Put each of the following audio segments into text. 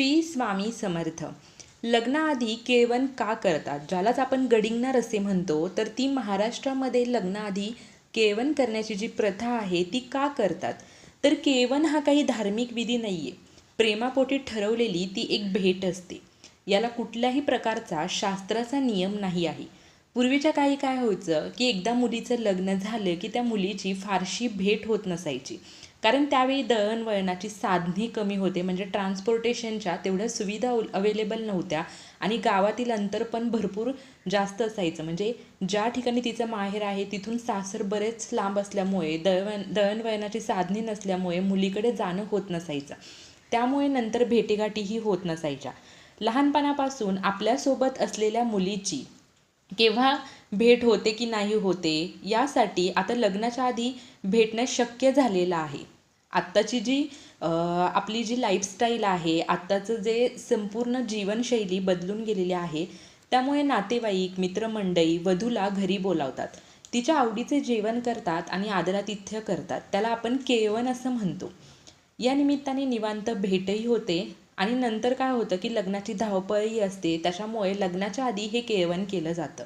श्री स्वामी समर्थ. लग्नाआधी केवन का करतात? ज्यालाच आपण गडिंगणार असे म्हणतो तर ती महाराष्ट्रामध्ये लग्नाआधी केवन करण्याची जी प्रथा आहे ती का करतात? तर केवण हा काही धार्मिक विधी नाही आहे प्रेमापोटी ठरवलेली ती एक भेट असते. याला कुठल्याही प्रकारचा शास्त्राचा नियम नाही आहे. पूर्वीच्या काही काय व्हायचं की एकदा मुलीचं लग्न झालं की त्या मुलीची फारशी भेट होत नसायची. कारण त्यावेळी दळणवळणाची साधने कमी होते म्हणजे ट्रान्सपोर्टेशनच्या तेवढ्या सुविधा अवेलेबल नव्हत्या आणि गावातील अंतर पण भरपूर जास्त असायचं. म्हणजे ज्या ठिकाणी तिचं माहेर आहे तिथून सासर बरेच लांब असल्यामुळे दळवण दळणवळणाची साधने नसल्यामुळे मुलीकडे जाणं होत नसायचं. त्यामुळे नंतर भेटीगाठीही होत नसायच्या. लहानपणापासून आपल्यासोबत असलेल्या मुलीची केव्हा भेट होते की नाही होते यासाठी आता लग्नाच्या आधी भेटणं शक्य झालेलं आहे. आत्ताची जी आपली जी लाईफस्टाईल आहे आत्ताचं जे संपूर्ण जीवनशैली बदलून गेलेली आहे त्यामुळे नातेवाईक मित्रमंडळी वधूला घरी बोलावतात. तिच्या आवडीचे जेवण करतात आणि आदरातिथ्य करतात. त्याला आपण केवन असं म्हणतो. या निमित्ताने निवांत भेटही होते आणि नंतर काय होतं की लग्नाची धावपळही असते त्याच्यामुळे लग्नाच्या आधी हे केळवण केलं जातं.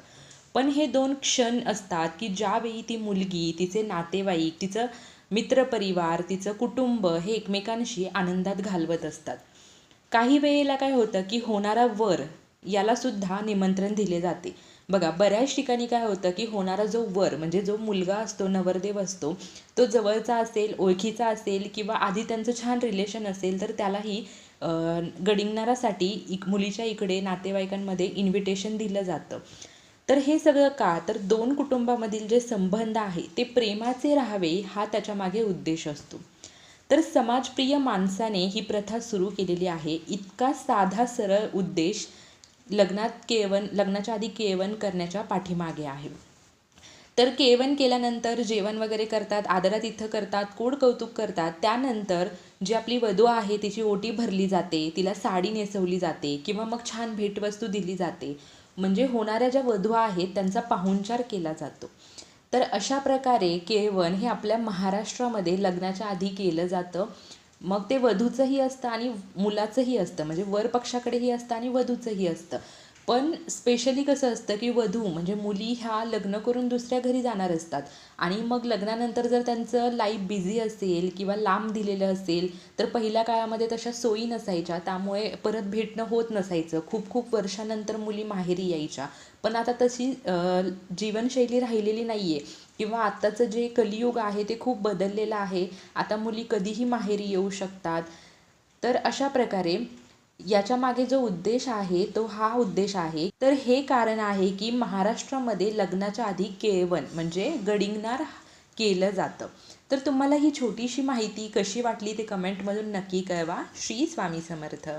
पण हे दोन क्षण असतात की ज्यावेळी ती मुलगी तिचे नातेवाईक तिचं मित्रपरिवार तिचं कुटुंब हे एकमेकांशी आनंदात घालवत असतात. काही वेळेला काय होतं की होणारा वर यालासुद्धा निमंत्रण दिले जाते. बघा बऱ्याच ठिकाणी काय होतं की होणारा जो वर म्हणजे जो मुलगा असतो नवरदेव असतो तो जवळचा असेल ओळखीचा असेल किंवा आधी त्यांचं छान रिलेशन असेल तर त्यालाही गडिंगणारासाठी इक मुलीच्या इकडे नातेवाईकांमध्ये इन्व्हिटेशन दिलं जातं. तर हे सगळं का? तर दोन कुटुंबामधील जे संबंध आहे ते प्रेमाचे राहावे हा त्याच्यामागे उद्देश असतो. तर समाजप्रिय माणसाने ही प्रथा सुरू केलेली आहे. इतका साधा सरळ उद्देश लग्नात केवन लग्नाच्या आधी केवन करण्याच्या पाठीमागे आहे. तर केवन केल्यानंतर जेवण वगैरे करतात आदरातिथ्य करतात कोड कौतुक करतात त्यानंतर जी आपली वधू आहे तिची ओटी भरली जाते तिला साडी नेसवली जाते किंवा मग छान भेटवस्तू दिली जाते. म्हणजे होणाऱ्या ज्या वधू आहेत त्यांचा पाहुणचार केला जातो. तर अशा प्रकारे केळवण हे आपल्या महाराष्ट्रामध्ये लग्नाच्या आधी केलं जातं. मग ते वधूचंही असतं आणि मुलाचंही असतं. म्हणजे वर पक्षाकडेही असतं आणि वधूचंही असतं. पण स्पेशली कसं असतं की वधू म्हणजे मुली ह्या लग्न करून दुसऱ्या घरी जाणार असतात. आणि मग लग्नानंतर जर त्यांचं लाईफ बिझी असेल किंवा लांब दिलेलं असेल तर पहिल्या काळामध्ये तशा सोयी नसायच्या. त्यामुळे परत भेटणं होत नसायचं. खूप खूप वर्षानंतर मुली माहेरी यायच्या. पण आता तशी जीवनशैली राहिलेली नाही आहे किंवा आत्ताचं जे कलियुग आहे ते खूप बदललेलं आहे. आता मुली कधीही माहेरी येऊ शकतात. तर अशा प्रकारे याच्या मागे जो उद्देश आहे तो हा उद्देश आहे. तर हे कारण आहे की महाराष्ट्रामध्ये लग्नाच्या आधी केळवण म्हणजे गडिंगणार केलं जातं. तर तुम्हाला ही छोटीशी माहिती कशी वाटली ते कमेंटमधून नक्की कळवा. श्री स्वामी समर्थ.